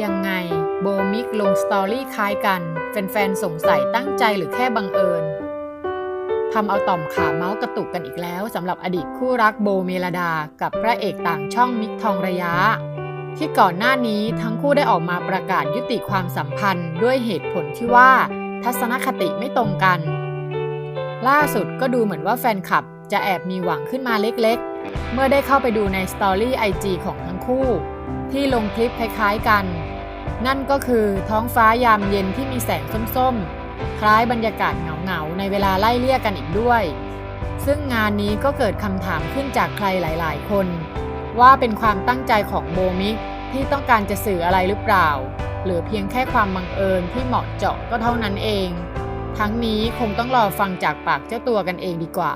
ยังไง โบมิกลงสตอรี่คล้ายกัน แฟนๆ สงสัยตั้งใจหรือแค่บังเอิญทำเอาต่อมขาเมาส์กระตุกกันอีกแล้วสำหรับอดีตคู่รักโบเมลดา กับพระเอกต่างช่องมิกทองระยะ ที่ก่อนหน้านี้ทั้งคู่ได้ออกมาประกาศยุติความสัมพันธ์ด้วยเหตุผลที่ว่า ทัศนคติไม่ตรงกัน ล่าสุดก็ดูเหมือนว่าแฟนคลับจะแอบมีหวังขึ้นมาเล็กๆ เมื่อได้เข้าไปดูในสตอรี่ไอจของทั้งคู่ ที่ลงคลิปคล้ายๆกัน นั่นก็คือท้องฟ้ายามเย็นที่มีแสงส้มๆ คล้ายบรรยากาศเหงาๆ ในเวลาไล่เลี่ยกันอีกด้วย ซึ่งงานนี้ก็เกิดคำถามขึ้นจากใครหลายๆ คน ว่าเป็นความตั้งใจของโบมิกที่ต้องการจะสื่ออะไรหรือเปล่า หรือเพียงแค่ความบังเอิญที่เหมาะเจาะก็เท่านั้นเอง ทั้งนี้คงต้องรอฟังจากปากเจ้าตัวกันเองดีกว่า